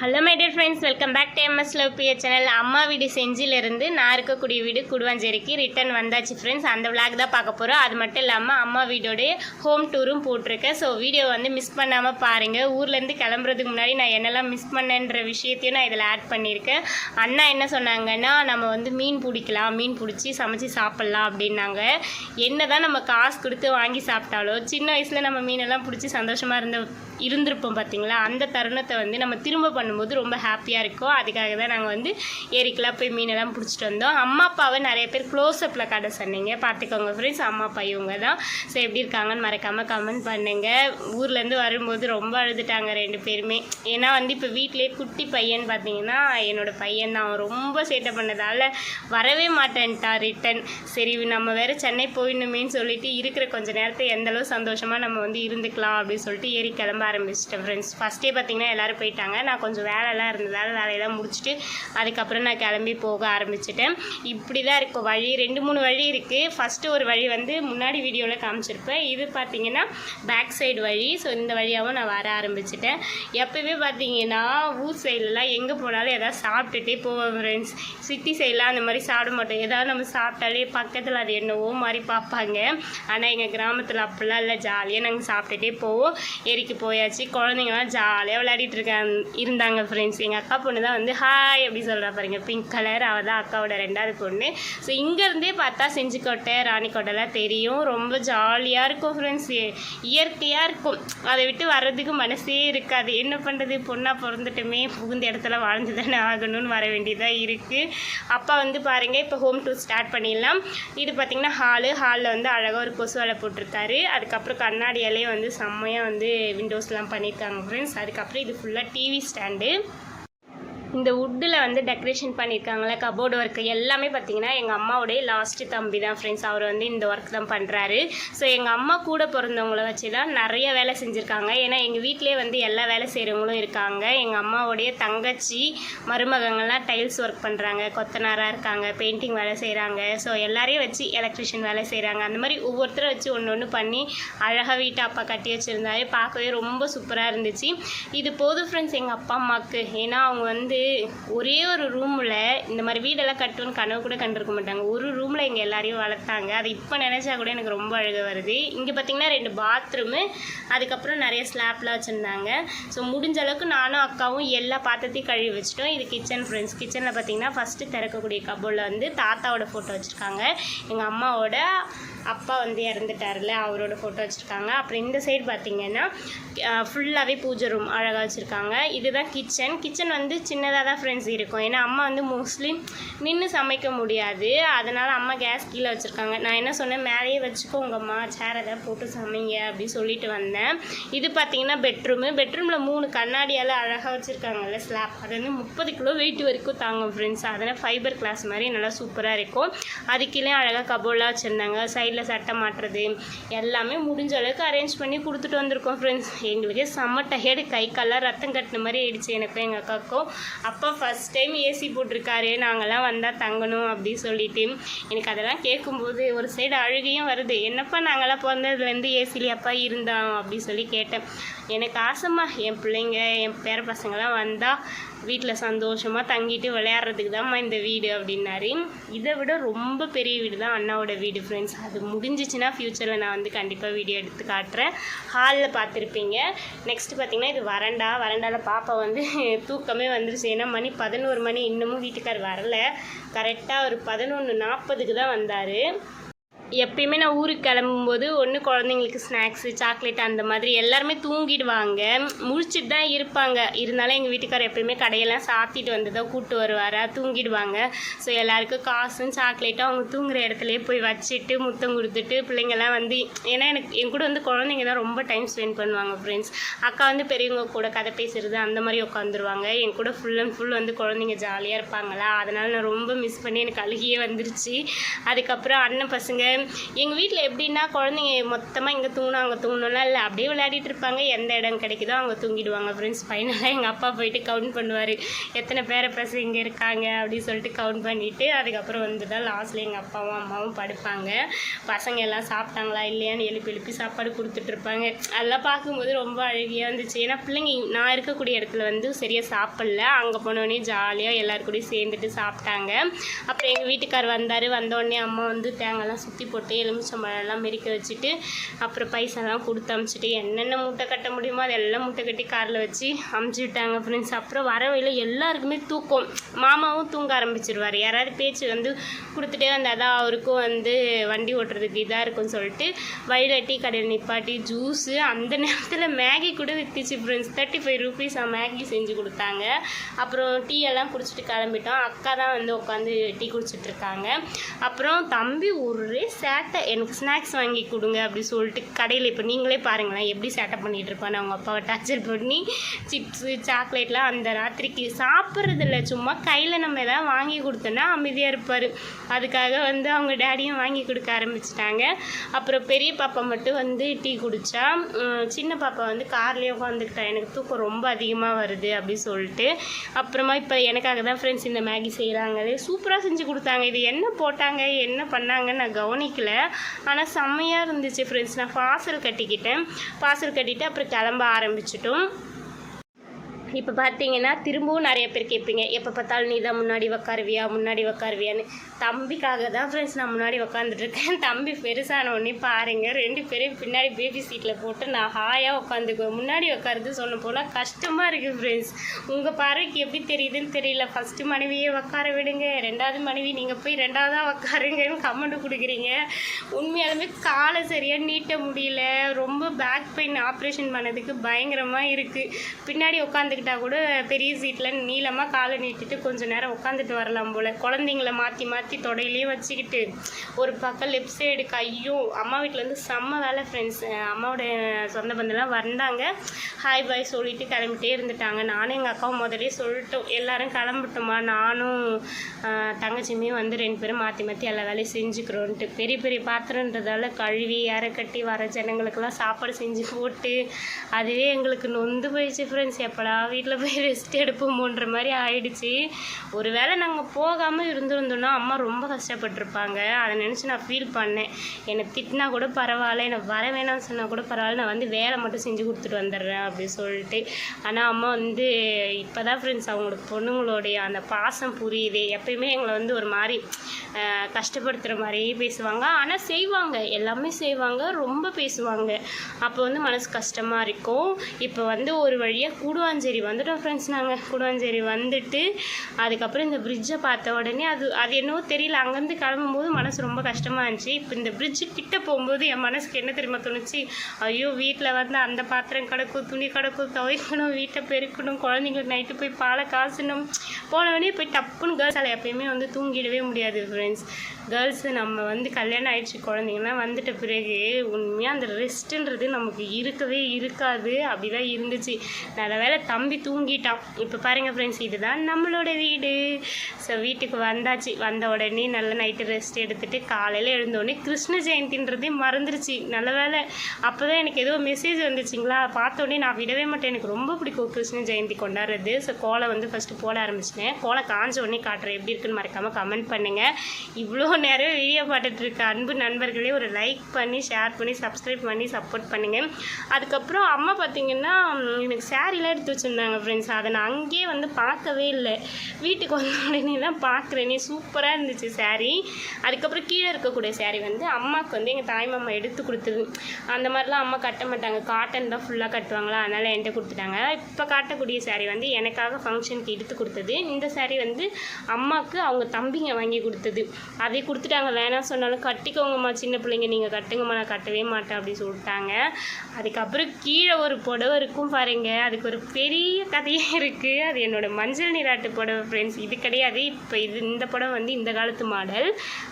Hello my dear friends welcome back to MS love channel அம்மா வீடு செஞ்சிலிருந்து நான் இருக்கக்கூடிய வீடு குடுவாஞ்சேரிக்கு ரிட்டர்ன் வந்தாச்சு ஃப்ரெண்ட்ஸ் அந்த விளாக் தான் பார்க்க போகிறோம் அது மட்டும் இல்லாமல் அம்மா வீடோடைய ஹோம் டூரும் போட்டிருக்கேன். ஸோ வீடியோ வந்து மிஸ் பண்ணாமல் பாருங்கள் ஊர்லேருந்து கிளம்புறதுக்கு முன்னாடி நான் என்னெல்லாம் மிஸ் பண்ணேன்ற விஷயத்தையும் நான் இதில் ஆட் பண்ணியிருக்கேன். அண்ணா என்ன சொன்னாங்கன்னா நம்ம வந்து மீன் பிடிக்கலாம் மீன் பிடிச்சி சமைச்சு சாப்பிட்லாம் அப்படின்னாங்க. என்ன தான் நம்ம காசு கொடுத்து வாங்கி சாப்பிட்டாலும் சின்ன வயசில் நம்ம மீனெல்லாம் பிடிச்சி சந்தோஷமாக இருந்த இருந்திருப்போம் பார்த்தீங்களா அந்த தருணத்தை வந்து நம்ம திரும்ப பண்ண பண்ணும்போது ரொம்ப ஹாப்பியாக இருக்கும் அதுக்காக தான் நாங்கள் வந்து ஏரிக்கெலாம் போய் மீனெல்லாம் பிடிச்சிட்டு வந்தோம். அம்மா அப்பாவை நிறைய பேர் க்ளோஸ்அப்பில் காட்ட சொன்னீங்க. பார்த்துக்கோங்க ஃப்ரெண்ட்ஸ் அம்மா அப்பா இவங்க தான் ஸோ எப்படி இருக்காங்கன்னு மறக்காமல் கமெண்ட் பண்ணுங்கள் ஊர்லேருந்து வரும்போது ரொம்ப அழுதுட்டாங்க ரெண்டு பேருமே. ஏன்னா வந்து இப்போ வீட்டிலே குட்டி பையன் பார்த்தீங்கன்னா என்னோட பையன் தான். அவன் ரொம்ப சேட்டை பண்ணதால் வரவே மாட்டேன்ட்டான் ரிட்டன் சரி நம்ம வேறு சென்னை போயிடணுமேன்னு சொல்லிட்டு இருக்கிற கொஞ்ச நேரத்தை எந்த அளவு சந்தோஷமாக நம்ம வந்து இருந்துக்கலாம் அப்படின்னு சொல்லிட்டு ஏறி கிளம்ப ஆரம்பிச்சிட்டேன் ஃப்ரெண்ட்ஸ் ஃபஸ்ட்டே பார்த்தீங்கன்னா எல்லோரும் போயிட்டாங்க. நான் கொஞ்சம் வேலைலாம் இருந்ததால் வேலையெல்லாம் முடிச்சுட்டு அதுக்கப்புறம் நான் கிளம்பி போக ஆரம்பிச்சிட்டேன். இப்படி தான் இருக்கும் வழி ரெண்டு மூணு வழி இருக்குது ஃபஸ்ட்டு ஒரு வழி வந்து முன்னாடி வீடியோவில் காமிச்சிருப்பேன். இது பார்த்தீங்கன்னா பேக் சைடு வழி. ஸோ இந்த வழியாகவும் நான் வர ஆரம்பிச்சிட்டேன். எப்போவுமே பார்த்தீங்கன்னா ஊர் சைட்லலாம் எங்கே போனாலும் எதாவது சாப்பிட்டுட்டே போவேன் ஃப்ரெண்ட்ஸ் சிட்டி சைட்லாம் அந்த மாதிரி சாப்பிட மாட்டோம். ஏதாவது நம்ம சாப்பிட்டாலே பக்கத்தில் அது என்னவோ மாதிரி பார்ப்பாங்க. ஆனால் எங்கள் கிராமத்தில் அப்படிலாம் இல்லை. ஜாலியாக நாங்கள் சாப்பிட்டுட்டே போவோம். ஏரிக்கு போயாச்சு. குழந்தைங்களாம் ஜாலியாக விளையாடிட்டு இருக்காங்க இருந்தாங்க. ஃப்ரெண்ட்ஸ் எங்கள் அக்கா பொண்ணு தான் வந்து ஹாய் அப்படி சொல்கிறா பாருங்க. பிங்க் கலர் அவள் தான் அக்காவோட ரெண்டாவது பொண்ணு. ஸோ இங்கேருந்தே பார்த்தா செஞ்சிக்கோட்டை ராணிக்கோட்டைலாம் தெரியும். ரொம்ப ஜாலியாக இருக்கும் ஃப்ரெண்ட்ஸ் இயற்கையாக இருக்கும். அதை விட்டு வர்றதுக்கு மனசே இருக்காது. என்ன பண்ணுறது பொண்ணாக பிறந்துட்டுமே புகுந்த இடத்துல வாழ்ந்து தானே ஆகணும்னு வர வேண்டியதாக இருக்குது அப்பா வந்து பாருங்கள் இப்போ ஹோம் டூர் ஸ்டார்ட் பண்ணிடலாம். இது பார்த்திங்கன்னா ஹாலு ஹாலில் வந்து அழகாக ஒரு கொசு வலை போட்டிருக்காரு. அதுக்கப்புறம் கண்ணாடியாலே வந்து செம்மையாக வந்து விண்டோஸ்லாம் பண்ணியிருக்காங்க ஃப்ரெண்ட்ஸ் அதுக்கப்புறம் இது ஃபுல்லாக டிவி ஸ்டாண்ட் అండి இந்த வுட்டில் வந்து டெக்கரேஷன் பண்ணியிருக்காங்களே கபோர்டு ஒர்க் எல்லாமே பார்த்தீங்கன்னா எங்கள் அம்மாவுடைய லாஸ்ட்டு தம்பி தான் ஃப்ரெண்ட்ஸ் அவர் வந்து இந்த ஒர்க் தான் பண்ணுறாரு ஸோ எங்கள் அம்மா கூட பிறந்தவங்கள வச்சு தான் நிறைய வேலை செஞ்சுருக்காங்க. ஏன்னா எங்கள் வீட்டிலே வந்து எல்லா வேலை செய்கிறவங்களும் இருக்காங்க. எங்கள் அம்மாவுடைய தங்கச்சி மருமகங்கள்லாம் டைல்ஸ் ஒர்க் பண்ணுறாங்க கொத்தனாராக இருக்காங்க பெயிண்டிங் வேலை செய்கிறாங்க ஸோ எல்லாரையும் வச்சு எலக்ட்ரிஷியன் வேலை செய்கிறாங்க அந்த மாதிரி ஒவ்வொருத்தரை வச்சு ஒன்று ஒன்று பண்ணி அழகாக வீட்டை அப்பா கட்டி வச்சுருந்தாரு. பார்க்கவே ரொம்ப சூப்பராக இருந்துச்சு. இது போதும் ஃப்ரெண்ட்ஸ் எங்கள் அப்பா அம்மாவுக்கு ஏன்னா அவங்க வந்து ஒரே ஒரு ரூமில் இந்த மாதிரி வீடெல்லாம் கட்டுன்னு கனவு கூட கண்டிருக்க மாட்டாங்க. ஒரு ரூமில் எங்கள் எல்லாரையும் வளர்த்தாங்க. அது இப்போ நினச்சா கூட எனக்கு ரொம்ப அழுக வருது. இங்கே பார்த்தீங்கன்னா ரெண்டு பாத்ரூமு அதுக்கப்புறம் நிறைய ஸ்லாப்லாம் வச்சுருந்தாங்க. ஸோ முடிஞ்ச அளவுக்கு நானும் அக்காவும் எல்லா பாத்திரத்தையும் கழுவி வச்சிட்டோம். இது கிச்சன் ஃப்ரெண்ட்ஸ் கிச்சனில் பார்த்தீங்கன்னா ஃபஸ்ட்டு திறக்கக்கூடிய கபோர்டில் வந்து தாத்தாவோட ஃபோட்டோ வச்சுருக்காங்க. எங்கள் அம்மாவோட அப்பா வந்து இறந்துட்டார்ல அவரோட ஃபோட்டோ வச்சுருக்காங்க. அப்புறம் இந்த சைடு பார்த்தீங்கன்னா ஃபுல்லாகவே பூஜை ரூம் அழகாக வச்சுருக்காங்க. இதுதான் கிச்சன் கிச்சன் வந்து சின்னதாக தான் ஃப்ரெண்ட்ஸ் இருக்கும். ஏன்னா அம்மா வந்து மோஸ்ட்லி நின்று சமைக்க முடியாது. அதனால் அம்மா கேஸ் கீழே வச்சுருக்காங்க. நான் என்ன சொன்னேன்? மேலேயே வச்சுக்கோங்கம்மா. சேர் எதாவது போட்டு சமைங்க அப்படின்னு சொல்லிட்டு வந்தேன். இது பார்த்தீங்கன்னா பெட்ரூமு பெட்ரூமில் மூணு கண்ணாடியால் அழகாக வச்சுருக்காங்கல்ல ஸ்லாப் அது வந்து முப்பது கிலோ வெயிட் வரைக்கும் தாங்கும் ஃப்ரெண்ட்ஸ் அதனால் ஃபைபர் கிளாஸ் மாதிரி நல்லா சூப்பராக இருக்கும். அது கீழே அழகாக கபோர்ட்லாம் வச்சுருந்தாங்க. சைடில் சட்டை மாட்டுறது எல்லாமே முடிஞ்ச அளவுக்கு அரேஞ்ச் பண்ணி கொடுத்துட்டு வந்திருக்கோம் ஃப்ரெண்ட்ஸ் எங்களுக்கே செம்ம டயர்டு கை கால்லாம் ரத்தம் கட்டின மாதிரி ஆயிடுச்சு எனக்கும் எங்கள் அக்காவுக்கும். அப்பா ஃபஸ்ட் டைம் ஏசி போட்டிருக்காரு நாங்கள்லாம் வந்தால் தங்கணும் அப்படின்னு சொல்லிட்டு. எனக்கு அதெல்லாம் கேட்கும்போது ஒரு சைடு அழுகையும் வருது. என்னப்பா நாங்களாம் பிறந்ததுலேருந்து ஏசிலேயாப்பா இருந்தோம் அப்படின்னு சொல்லி கேட்டேன். எனக்கு ஆசைம்மா என் பிள்ளைங்க என் பேர பசங்களாம் வந்தால் வீட்டில் சந்தோஷமாக தங்கிட்டு விளையாடுறதுக்கு தான்மா இந்த வீடு அப்படின்னாரு. இதை விட ரொம்ப பெரிய வீடு தான் அண்ணாவோட வீடு ஃப்ரெண்ட்ஸ் அது முடிஞ்சிச்சுன்னா ஃப்யூச்சரில் நான் வந்து கண்டிப்பாக வீடியோ எடுத்து காட்டுறேன். ஹாலில் பார்த்துருப்பீங்க. நெக்ஸ்ட் பார்த்தீங்கன்னா இது வரண்டா வரண்டாவில் பாப்பா வந்து தூக்கமே வந்துருச்சு. ஏன்னா மணி பதினோரு மணி இன்னமும் வீட்டுக்கார் வரல. கரெக்டாக ஒரு பதினொன்று நாற்பதுக்கு தான் வந்தார். எப்பயுமே நான் ஊருக்கு கிளம்பும்போது ஒன்று குழந்தைங்களுக்கு ஸ்நாக்ஸு சாக்லேட் அந்த மாதிரி எல்லாருமே தூங்கிடுவாங்க. முழிச்சிட்டு தான் இருப்பாங்க. இருந்தாலும் எங்கள் வீட்டுக்காரர் எப்பயுமே கடையெல்லாம் சாத்திட்டு வந்து தான் கூப்பிட்டு வருவாரா? தூங்கிடுவாங்க. ஸோ எல்லாருக்கும் காசும் சாக்லேட்டும் அவங்க தூங்குற இடத்துலையே போய் வச்சுட்டு முத்தம் கொடுத்துட்டு பிள்ளைங்கள்லாம் வந்து ஏன்னா எனக்கு என் கூட வந்து குழந்தைங்க தான் ரொம்ப டைம் ஸ்பெண்ட் பண்ணுவாங்க ஃப்ரெண்ட்ஸ் அக்கா வந்து பெரியவங்க கூட கதை பேசுறது அந்த மாதிரி உட்காந்துருவாங்க என் கூட ஃபுல் அண்ட் ஃபுல் வந்து குழந்தைங்க ஜாலியாக இருப்பாங்களா? அதனால் நான் ரொம்ப மிஸ் பண்ணி எனக்கு அழுகியே வந்துருச்சு. அதுக்கப்புறம் அண்ணன் பசங்க எங்கள் வீட்டில் எப்படின்னா குழந்தைங்க மொத்தமாக இங்கே தூங்கணும் அங்கே தூங்கணும்லாம் இல்லை அப்படியே விளையாடிட்டு இருப்பாங்க. எந்த இடம் கிடைக்குதோ அங்கே தூங்கிடுவாங்க ஃப்ரெண்ட்ஸ் ஃபைனலாக எங்கள் அப்பா போயிட்டு கவுண்ட் பண்ணுவார். எத்தனை பேரை பசங்க இங்கே இருக்காங்க அப்படின்னு சொல்லிட்டு கவுண்ட் பண்ணிவிட்டு அதுக்கப்புறம் வந்து தான் லாஸ்ட்டில் எங்கள் அப்பாவும் அம்மாவும் படுப்பாங்க. பசங்க எல்லாம் சாப்பிட்டாங்களா இல்லையான்னு எழுப்பி எழுப்பி சாப்பாடு கொடுத்துட்ருப்பாங்க அதெல்லாம் பார்க்கும்போது ரொம்ப அழகியாக இருந்துச்சு. ஏன்னா பிள்ளைங்க நான் இருக்கக்கூடிய இடத்துல வந்து சரியாக சாப்பிடல. அங்கே போனோடனே ஜாலியாக எல்லாருக்கூடையும் சேர்ந்துட்டு சாப்பிட்டாங்க. அப்புறம் எங்கள் வீட்டுக்கார் வந்தார். வந்தோடனே அம்மா வந்து தேங்காய்லாம் சுற்றி போட்டு எலுமிச்சம்பழம்லாம் மெரிக்க வச்சுட்டு அப்புறம் பைசாலாம் கொடுத்து அமுச்சிட்டு என்னென்ன முட்டை கட்ட முடியுமோ அதெல்லாம் முட்டை கட்டி காரில் வச்சு அமுச்சு விட்டாங்க ஃப்ரெண்ட்ஸ் அப்புறம் வர வழியில் எல்லாருக்குமே தூக்கம். மாமாவும் தூங்க ஆரம்பிச்சிருவார். யாராவது பேச்சு வந்து கொடுத்துட்டே வந்தால் தான் அவருக்கும் வந்து வண்டி ஓட்டுறதுக்கு இதாக இருக்கும்னு சொல்லிட்டு வயலில் டீ கடையில் நிப்பாட்டி ஜூஸு அந்த நேரத்தில் மேகி கூட வித்துச்சு friends thirty five rupees Maggi செஞ்சு கொடுத்தாங்க. அப்புறம் டீ எல்லாம் குடிச்சிட்டு கிளம்பிட்டோம். அக்கா தான் வந்து உட்காந்து டீ குடிச்சிட்ருக்காங்க அப்புறம் தம்பி ஒரே சேட்டை எனக்கு ஸ்நாக்ஸ் வாங்கி கொடுங்க அப்படி சொல்லிட்டு கடையில் இப்போ நீங்களே பாருங்களேன் எப்படி சேட்டை பண்ணிகிட்டு இருப்பான்னு. அவங்க அப்பாவை டார்ச்சர் பண்ணி சிப்ஸு சாக்லேட்லாம் அந்த ராத்திரிக்கு சாப்பிட்றதில்ல. சும்மா கையில் நம்ம எதாவது வாங்கி கொடுத்தோன்னா அமைதியாக இருப்பார். அதுக்காக வந்து அவங்க டேடியும் வாங்கி கொடுக்க ஆரம்பிச்சிட்டாங்க. அப்புறம் பெரிய பாப்பா மட்டும் வந்து டீ குடித்தா சின்ன பாப்பா வந்து கார்லேயே உட்காந்துக்கிட்டா எனக்கு தூக்கம் ரொம்ப அதிகமாக வருது அப்படி சொல்லிட்டு. அப்புறமா இப்போ எனக்காக தான் ஃப்ரெண்ட்ஸ் இந்த மேகி செய்கிறாங்க சூப்பராக செஞ்சு கொடுத்தாங்க. இது என்ன போட்டாங்க என்ன பண்ணாங்கன்னு நான் கவனிக்கல ஆனால் செம்மையாக இருந்துச்சு ஃப்ரெண்ட்ஸ் நான் பார்சல் கட்டிக்கிட்டேன். பார்சல் கட்டிட்டு அப்புறம் கிளம்ப ஆரம்பிச்சிட்டோம். இப்போ பார்த்தீங்கன்னா திரும்பவும் நிறைய பேர் கேட்பீங்க எப்போ பார்த்தாலும் நீ தான் முன்னாடி உக்காருவியா முன்னாடி உக்காருவியான்னு. தம்பிக்காக தான் ஃப்ரெண்ட்ஸ் நான் முன்னாடி உட்காந்துட்ருக்கேன் தம்பி பெருசான உடனே பாருங்க ரெண்டு பேரையும் பின்னாடி பேபி சீட்டில் போட்டு நான் ஹாயாக உட்காந்துக்குவேன் முன்னாடி உட்காருது சொன்ன போல் கஷ்டமாக இருக்குது ஃப்ரெண்ட்ஸ் உங்கள் பார்வைக்கு எப்படி தெரியுதுன்னு தெரியல. ஃபஸ்ட்டு மனைவியே உட்கார விடுங்க ரெண்டாவது மனைவி நீங்கள் போய் ரெண்டாவதாக உட்காருங்கன்னு கமெண்ட் கொடுக்குறீங்க. உண்மையாலுமே காலை சரியாக நீட்ட முடியல. ரொம்ப பேக் பெயின் ஆப்ரேஷன் பண்ணதுக்கு பயங்கரமாக இருக்குது பின்னாடி உட்காந்துக்கிட்டா கூட பெரிய சீட்டில் நீளமாக காலை நீட்டிட்டு கொஞ்சம் நேரம் உட்காந்துட்டு வரலாம் போல். குழந்தைங்கள மாற்றி மாற்றி தொடையிலையும் வச்சுக்கிட்டு ஒரு பக்கம் லெஃப்ட் சைடு கையும் அம்மா வீட்டிலேருந்து செம்ம வேலை ஃப்ரெண்ட்ஸ் அம்மாவோட சொந்த பந்தெல்லாம் வந்தாங்க. ஹாய் பாய் சொல்லிட்டு கிளம்பிட்டே இருந்துட்டாங்க. நானும் எங்கள் அக்காவும் முதலே சொல்லிட்டோம். எல்லாரும் கிளம்பிட்டோமா நானும் தங்கச்சியுமே வந்து ரெண்டு பேரும் மாற்றி மாற்றி எல்லா வேலையும் செஞ்சுக்கிறோன்ட்டு பெரிய பெரிய பாத்திரன்றதால கழுவி அரை கட்டி வர ஜனங்களுக்கெல்லாம் சாப்பாடு செஞ்சு போட்டு அதுவே எங்களுக்கு நொந்து போயிடுச்சு ஃப்ரெண்ட்ஸ் எப்படா வீட்டில் போய் ரெஸ்ட் எடுப்போமோன்ற மாதிரி ஆயிடுச்சு. ஒருவேளை நாங்கள் போகாமல் இருந்திருந்தோம்னா அம்மா ரொம்ப கஷ்டப்பட்டிருப்பாங்க. அதை நினச்சி நான் ஃபீல் பண்ணேன். என்னை திட்டினா கூட பரவாயில்ல என்னை வர வேணாம்னு சொன்னால் கூட பரவாயில்ல நான் வந்து வேலை மட்டும் செஞ்சு கொடுத்துட்டு வந்துடுறேன் அப்படின்னு சொல்லிட்டு. ஆனால் அம்மா வந்து இப்போ தான் ஃப்ரெண்ட்ஸ் அவங்களுக்கு பொண்ணுங்களுடைய அந்த பாசம் புரியுது. எப்பயுமே எங்களை வந்து ஒரு மாதிரி கஷ்டப்படுத்துகிற மாதிரியே பேசுவாங்க. ஆனால் செய்வாங்க. எல்லாமே செய்வாங்க. ரொம்ப பேசுவாங்க. அப்போ வந்து மனசு கஷ்டமாக இருக்கும். இப்போ வந்து ஒரு வழியாக கூடுவாஞ்சேரி வந்துட்டோம் ஃப்ரெண்ட்ஸ் நாங்கள் கூடுவாஞ்சேரி வந்துட்டு அதுக்கப்புறம் இந்த பிரிட்ஜை பார்த்த உடனே அது அது என்னவோ தெரியல. அங்கேருந்து கிளம்பும்போது மனசு ரொம்ப கஷ்டமாக இருந்துச்சு. இப்போ இந்த பிரிட்ஜு கிட்டே போகும்போது என் மனசுக்கு என்ன தெரியுமா தோணுச்சு? ஐயோ வீட்டில் வந்து அந்த பாத்திரம் கிடக்கும் துணி கிடக்கும் துவைக்கணும் வீட்டை பெருக்கணும் குழந்தைங்களுக்கு நைட்டு போய் பாலை காசணும் போனவொடனே போய் டப்புன்னு கேர்ள்ஸ் அதில் எப்பயுமே வந்து தூங்கிடவே முடியாது ஃப்ரெண்ட்ஸ் கேர்ள்ஸு நம்ம வந்து கல்யாணம் ஆயிடுச்சு குழந்தைங்கலாம் வந்துட்ட பிறகு உண்மையாக அந்த ரெஸ்ட்டுன்றது நமக்கு இருக்கவே இருக்காது. அப்படி தான் இருந்துச்சு. நல்ல வேளை தம்பி தூங்கிட்டான். இப்போ பாருங்கள் ஃப்ரெண்ட்ஸ் இதுதான் நம்மளோட வீடு. ஸோ வீட்டுக்கு வந்தாச்சு. வந்த உடனே உடனே நல்ல நைட்டு ரெஸ்ட் எடுத்துட்டு காலையில் எழுந்தோடனே கிருஷ்ண ஜெயந்தின்றதே மறந்துருச்சு. நல்ல வேளை அப்போ தான் எனக்கு ஏதோ மெசேஜ் வந்துச்சுங்களா? பார்த்த உடனே நான் விடவே மாட்டேன். எனக்கு ரொம்ப பிடிக்கும் கிருஷ்ண ஜெயந்தி கொண்டாடுறது. ஸோ கோலை வந்து ஃபஸ்ட்டு போட ஆரம்பிச்சிட்டேன். கோலை காஞ்ச உடனே காட்டுறேன். எப்படி இருக்குன்னு மறக்காமல் கமெண்ட் பண்ணுங்கள் இவ்வளோ நேரம் வீடியோ பார்த்துட்ருக்க அன்பு நண்பர்களே ஒரு லைக் பண்ணி ஷேர் பண்ணி சப்ஸ்கிரைப் பண்ணி சப்போர்ட் பண்ணுங்கள் அதுக்கப்புறம் அம்மா பார்த்தீங்கன்னா எனக்கு சேரீலாம் எடுத்து வச்சுருந்தாங்க ஃப்ரெண்ட்ஸ் அதை நான் அங்கேயே வந்து பார்க்கவே இல்லை. வீட்டுக்கு வந்த உடனே தான் பார்க்குறேனே. சூப்பராக இருந்துச்சு சாரீ அதுக்கப்புறம் கீழே இருக்கக்கூடிய சாரீ வந்து அம்மாவுக்கு வந்து எங்கள் தாய் மாமா எடுத்து கொடுத்தது அந்த மாதிரிலாம் அம்மா கட்ட மாட்டாங்க. காட்டன் தான் ஃபுல்லாக கட்டுவாங்களா? அதனால் என்கிட்ட கொடுத்துட்டாங்க. இப்போ காட்டக்கூடிய சாரீ வந்து எனக்காக ஃபங்க்ஷனுக்கு எடுத்து கொடுத்தது. இந்த சாரீ வந்து அம்மாவுக்கு அவங்க தம்பிங்க வாங்கி கொடுத்தது. அதை கொடுத்துட்டாங்க. வேணாம் சொன்னாலும் கட்டிக்கோங்கம்மா சின்ன பிள்ளைங்க நீங்கள் கட்டுங்கம்மா நான் கட்டவே மாட்டேன் அப்படின்னு சொல்லிட்டாங்க. அதுக்கப்புறம் கீழே ஒரு புடவை இருக்கும் பாருங்க. அதுக்கு ஒரு பெரிய கதையே இருக்குது அது என்னோட மஞ்சள் நீராட்டு புடவை ஃப்ரெண்ட்ஸ் இது கிடையாது. இப்போ இது இந்த புடவை வந்து இந்த காலத்து மாடல்.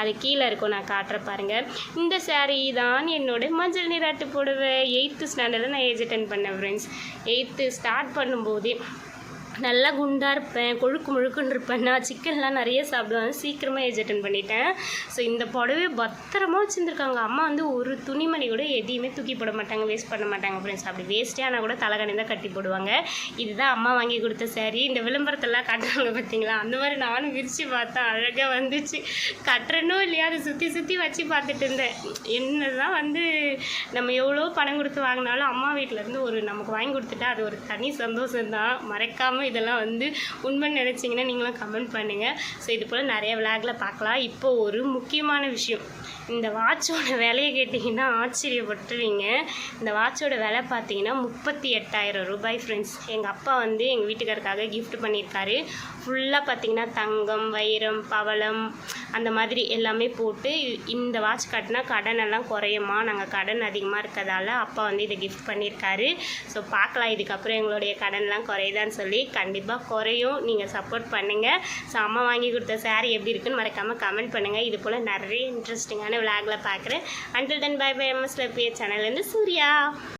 அது கீழே இருக்கும் நான் காட்டுற பாருங்கள் இந்த சாரீ தான் என்னோட மஞ்சள் நீராட்டு புடவை எயித்து ஸ்டாண்டர்டில் நான் ஏஜ் அட்டன் பண்ணேன் ஃப்ரெண்ட்ஸ் எயித்து ஸ்டார்ட் பண்ணும்போதே நல்லா குண்டாக இருப்பேன் கொழுக்கு முழுக்குன்னு இருப்பேன். நான் சிக்கன்லாம் நிறைய சாப்பிடுவேன். சீக்கிரமாக ஏஜ் அட்டன் பண்ணிட்டேன். ஸோ இந்த புடவை பத்திரமா வச்சுருந்துருக்காங்க. அம்மா வந்து ஒரு துணிமணி கூட எதையுமே தூக்கி போட மாட்டாங்க வேஸ்ட் பண்ண மாட்டாங்க ஃப்ரெண்ட்ஸ் அப்படி வேஸ்ட்டே ஆனால் கூட தலைகணி தான் கட்டி போடுவாங்க. இதுதான் அம்மா வாங்கி கொடுத்த saree. இந்த விளம்பரத்தெல்லாம் கட்டுறாங்க பார்த்தீங்களா அந்த மாதிரி நானும் விரித்து பார்த்தேன். அழகாக வந்துச்சு. கட்டுறனோ இல்லையா அதை சுற்றி சுற்றி வச்சு பார்த்துட்டு இருந்தேன். என்னதான் வந்து நம்ம எவ்வளோ பணம் கொடுத்து வாங்கினாலும் அம்மா வீட்டிலேருந்து ஒரு நமக்கு வாங்கி கொடுத்துட்டா அது ஒரு தனி சந்தோஷம் தான் மறைக்காமல் இதெல்லாம் வந்து உண்மை நினச்சிங்கன்னா நீங்களும் கமெண்ட் பண்ணுங்கள் ஸோ இது போல் நிறைய விளாகில் பார்க்கலாம். இப்போ ஒரு முக்கியமான விஷயம். இந்த வாட்சோட விலையை கேட்டிங்கன்னா ஆச்சரியப்பட்டுருவீங்க. இந்த வாட்சோட விலை பார்த்தீங்கன்னா முப்பத்தி எட்டாயிரம் ரூபாய் ஃப்ரெண்ட்ஸ் எங்கள் அப்பா வந்து எங்கள் வீட்டுக்காருக்காக கிஃப்ட் பண்ணியிருக்காரு. ஃபுல்லாக பார்த்தீங்கன்னா தங்கம் வைரம் பவளம் அந்த மாதிரி எல்லாமே போட்டு இந்த வாட்ச் கட்டினா கடன் எல்லாம் குறையுமா? நாங்கள் கடன் அதிகமாக இருக்கிறதால அப்பா வந்து இதை கிஃப்ட் பண்ணியிருக்காரு. ஸோ பார்க்கலாம். இதுக்கப்புறம் எங்களுடைய கடன்லாம் குறையுதான்னு சொல்லி கண்டிப்பாக குறையும். நீங்கள் சப்போர்ட் பண்ணுங்கள் ஸோ அம்மா வாங்கி கொடுத்த சாரீ எப்படி இருக்குன்னு மறக்காமல் கமெண்ட் பண்ணுங்கள் இது போல் நிறைய இன்ட்ரெஸ்டிங்கான விளாகில் பார்க்குறேன். Until then bye bye MS லப்பிய சேனல்லேருந்து சூர்யா.